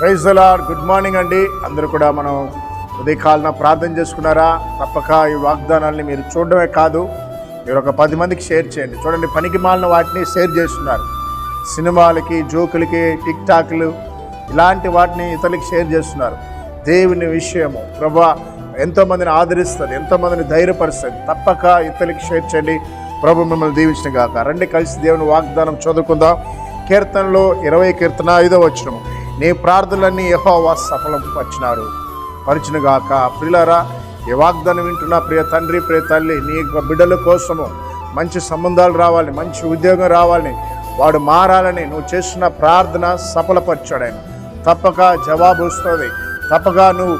Praise lord. Good morning అండి. అందరూ కూడా మనం ఉదయకాలన ప్రార్థన చేసుకున్నారా? తప్పక ఈ వాగ్దానాల్ని మీరు చూడడమే కాదు మీరు ఒక పది మందికి షేర్ చేయండి. చూడండి పనికి మాలిన వాటిని షేర్ చేస్తున్నారు. సినిమాలకి జోకులకి టిక్ టాక్లు ఇలాంటి వాటిని ఇతరులకి షేర్ చేస్తున్నారు. దేవుని విషయము ప్రభా ఎంతోమందిని ఆదరిస్తుంది ఎంతోమందిని ధైర్యపరుస్తుంది. తప్పక ఇతరులకి షేర్ చేయండి. ప్రభు మిమ్మల్ని దీవించిన కాక రండి కలిసి దేవుని వాగ్దానం చదువుకుందాం. కీర్తనలో ఇరవై కీర్తన ఐదో వచ్చినము నీ ప్రార్థనలన్నీ యహోవా సఫలం పరిచినారు పరిచినగాక ప్రిలరా ఈ వాగ్దానం వింటున్న ప్రియ తండ్రి ప్రియ తల్లి నీ యొక్క బిడ్డల కోసము మంచి సంబంధాలు రావాలని మంచి ఉద్యోగం రావాలని వాడు మారాలని నువ్వు చేస్తున్న ప్రార్థన సఫలపరిచాడు తప్పక జవాబు వస్తుంది. తప్పక నువ్వు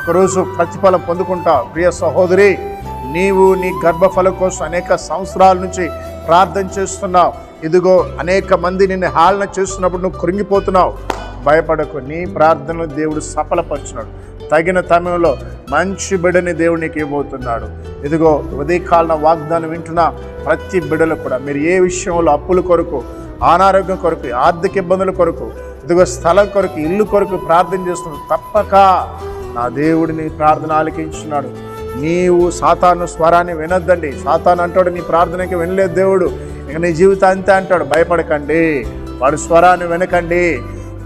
ఒకరోజు ప్రతిఫలం పొందుకుంటావు. ప్రియ సహోదరి నీవు నీ గర్భఫలం కోసం అనేక సంవత్సరాల నుంచి ప్రార్థన చేస్తున్నావు. ఇదిగో అనేక మంది నిన్ను హేళన చేస్తున్నప్పుడు నువ్వు కృంగిపోతున్నావు. భయపడకు నీ ప్రార్థనలు దేవుడు సఫలపరిచినాడు. తగిన సమయంలో మంచి బిడ్డని దేవుడు నీకు ఇవ్వబోతున్నాడు. ఇదిగో ఉదయకాలన వాగ్దానం వింటున్న ప్రతి బిడలు కూడా మీరు ఏ విషయంలో అప్పుల కొరకు అనారోగ్యం కొరకు ఆర్థిక ఇబ్బందుల కొరకు ఇదిగో స్థలం కొరకు ఇల్లు కొరకు ప్రార్థన చేస్తున్నాడు తప్పక నా దేవుడిని ప్రార్థన ఆలకించున్నాడు నీవు సాతాను స్వరాన్ని వినొద్దండి. సాతాను అంటాడు నీ ప్రార్థనకి వినలేదు దేవుడు. ఇక నీ జీవితం అంతే అంటాడు. భయపడకండి. వాడు స్వరాన్ని వినకండి.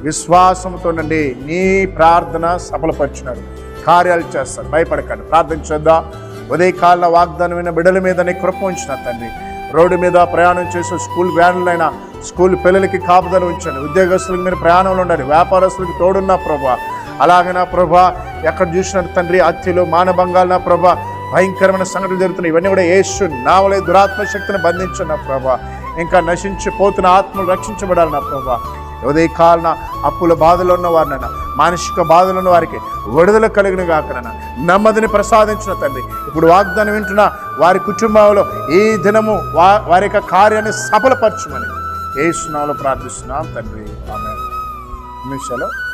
విశ్వాసంతోనండి నీ ప్రార్థన సఫలపరిచినాడు. కార్యాలు చేస్తాడు. భయపడకండి. ప్రార్థన చేద్దాం. ఉదయకాల వాగ్దానమైన బిడ్డల మీద నీ కృప ఉంచిన తండ్రి. రోడ్డు మీద ప్రయాణం చేసే స్కూల్ వ్యాన్లైనా స్కూల్ పిల్లలకి కాపుదల ఉంచండి. ఉద్యోగస్తులకు మీరు ప్రయాణంలో ఉండండి. వ్యాపారస్తులకు తోడున్న ప్రభా. అలాగే నా ప్రభా ఎక్కడ చూసిన తండ్రి హత్యలు మానభంగాలు నా ప్రభా భయంకరమైన సంఘటనలు జరుగుతున్నాయి. ఇవన్నీ కూడా యేసు నావలే దురాత్మ శక్తిని బంధించు నా ప్రభా. ఇంకా నశించిపోతున్న ఆత్మలు రక్షించబడాలి నా ప్రభా. ఉదయ కాలన అప్పుల బాధలు ఉన్న వారినైనా మానసిక బాధలు ఉన్న వారికి విడుదల కలిగిన కాకనైనా నెమ్మదిని ప్రసాదించిన తండ్రి. ఇప్పుడు వాగ్దానం వింటున్న వారి కుటుంబంలో ఈ దినము వా వారి యొక్క కార్యాన్ని సఫలపరచమని ఏ సునాలో ప్రార్థిస్తున్నాం తండ్రి. ఆమె నిమిషాలు